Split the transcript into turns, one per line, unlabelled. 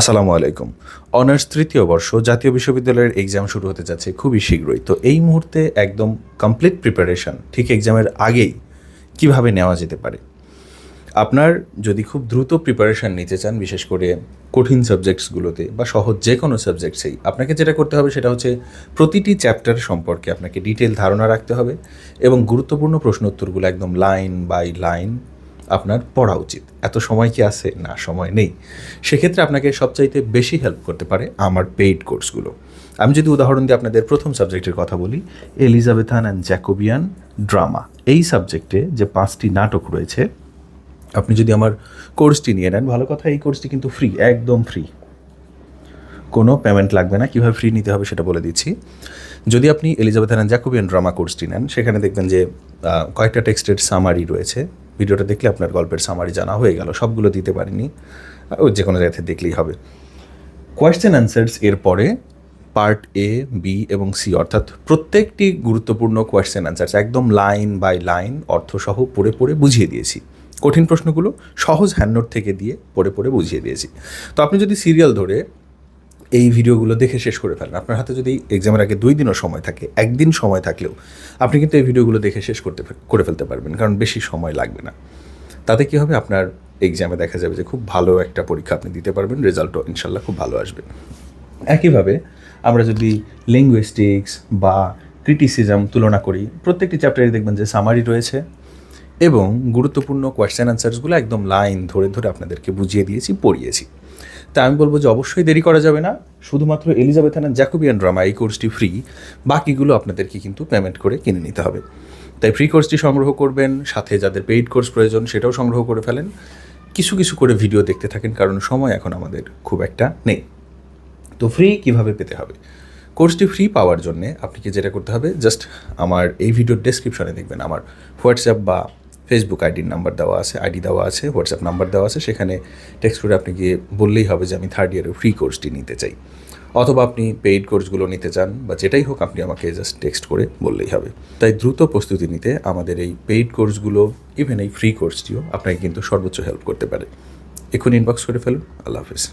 আসসালামু আলাইকুম। অনার্স তৃতীয় বর্ষ জাতীয় বিশ্ববিদ্যালয়ের এক্সাম শুরু হতে যাচ্ছে খুবই শীঘ্রই। তো এই মুহূর্তে একদম কমপ্লিট প্রিপারেশন ঠিক এক্সামের আগেই কীভাবে নেওয়া যেতে পারে? আপনার যদি খুব দ্রুত প্রিপারেশান নিতে চান, বিশেষ করে কঠিন সাবজেক্টসগুলোতে বা সহজ যে কোনো সাবজেক্টসেই আপনাকে যেটা করতে হবে সেটা হচ্ছে প্রতিটি চ্যাপ্টার সম্পর্কে আপনাকে ডিটেল ধারণা রাখতে হবে এবং গুরুত্বপূর্ণ প্রশ্ন উত্তরগুলো একদম লাইন বাই লাইন আপনার পড়া উচিত। এত সময় কি আছে? না, সময় নেই। সেক্ষেত্রে আপনাকে সবচাইতে বেশি হেল্প করতে পারে আমার পেইড কোর্সগুলো আমি যদি উদাহরণ দিয়ে আপনাদের প্রথম সাবজেক্টের কথা বলি এলিজাবেথান অ্যান্ড জ্যাকোবিয়ান ড্রামা এই সাবজেক্টে যে পাঁচটি নাটক রয়েছে, আপনি যদি আমার কোর্সটি নিয়ে নেন, ভালো কথা, এই কোর্সটি কিন্তু ফ্রি একদম ফ্রি কোনো পেমেন্ট লাগবে না, কীভাবে ফ্রি নিতে হবে সেটা বলে দিচ্ছি। যদি আপনি এলিজাবেথ অ্যান্ড জ্যাকোবিয়ান ড্রামা কোর্সটি নেন, সেখানে দেখবেন যে কয়েকটা টেক্সটের সামারি রয়েছে। ভিডিওটা দেখলে আপনার গল্পের সামারি জানা হয়ে গেল, সবগুলো দিতে পারিনি। ও যে কোনো জায়গাতে দেখলেই হবে। কোয়েশ্চেন অ্যান্সার্স এর পরে পার্ট এ বি এবং সি অর্থাৎ প্রত্যেকটি গুরুত্বপূর্ণ কোয়েশ্চেন অ্যান্সার্স একদম লাইন বাই লাইন অর্থসহ পড়ে পড়ে বুঝিয়ে দিয়েছি। কঠিন প্রশ্নগুলো সহজ হ্যান্ডনোট থেকে দিয়ে পড়ে পড়ে বুঝিয়ে দিয়েছি। তো আপনি যদি সিরিয়াল ধরে এই ভিডিওগুলো দেখে শেষ করে ফেলেন। আপনার হাতে যদি এক্সামের আগে দুই দিনও সময় থাকে, একদিন সময় থাকলেও আপনি কিন্তু এই ভিডিওগুলো দেখে শেষ করতে করে ফেলতে পারবেন, কারণ বেশি সময় লাগবে না। তাতে কী হবে? আপনার এক্সামে দেখা যাবে যে খুব ভালো একটা পরীক্ষা আপনি দিতে পারবেন রেজাল্টও ইনশাল্লাহ খুব ভালো আসবে। একইভাবে আমরা যদি লিঙ্গুইস্টিক্স বা ক্রিটিসিজম তুলনা করি, প্রত্যেকটি চ্যাপ্টারে দেখবেন যে সামারি রয়েছে এবং গুরুত্বপূর্ণ কোয়েশ্চেন অ্যান্সার্সগুলো একদম লাইন ধরে ধরে আপনাদেরকে বুঝিয়ে দিয়েছি, পড়িয়েছি। তা আমি বলব যে অবশ্যই দেরি করা যাবে না। শুধুমাত্র এলিজাবেথ অ্যান্ড জ্যাকোবিয়ান ড্রামা এই কোর্সটি ফ্রি বাকিগুলো আপনাদেরকে কিন্তু পেমেন্ট করে কিনে নিতে হবে। তাই ফ্রি কোর্সটি সংগ্রহ করবেন, সাথে যাদের পেইড কোর্স প্রয়োজন সেটাও সংগ্রহ করে ফেলেন। কিছু কিছু করে ভিডিও দেখতে থাকেন, কারণ সময় এখন আমাদের খুব একটা নেই। তো ফ্রি কীভাবে পেতে হবে? কোর্সটি ফ্রি পাওয়ার জন্য আপনাকে যেটা করতে হবে জাস্ট আমার এই ভিডিওর ডেসক্রিপশনে দেখবেন। আমার হোয়াটসঅ্যাপ বা ফেসবুক আইডির নাম্বার দেওয়া আছে আইডি দেওয়া আছে হোয়াটসঅ্যাপ নাম্বার দেওয়া আছে, সেখানে টেক্সট করে আপনি গিয়ে বললেই হবে যে আমি থার্ড ইয়ারের ফ্রি কোর্সটি নিতে চাই। অথবা আপনি পেইড কোর্সগুলো নিতে চান, বা যেটাই হোক আপনি আমাকে জাস্ট টেক্সট করে বললেই হবে। তাই দ্রুত প্রস্তুতি নিতে আমাদের এই পেইড কোর্সগুলো ইভেন এই ফ্রি কোর্সটিও আপনাকে কিন্তু সর্বোচ্চ হেল্প করতে পারে। এখন ইনবক্স করে ফেলুন, আল্লাহ হাফিজ।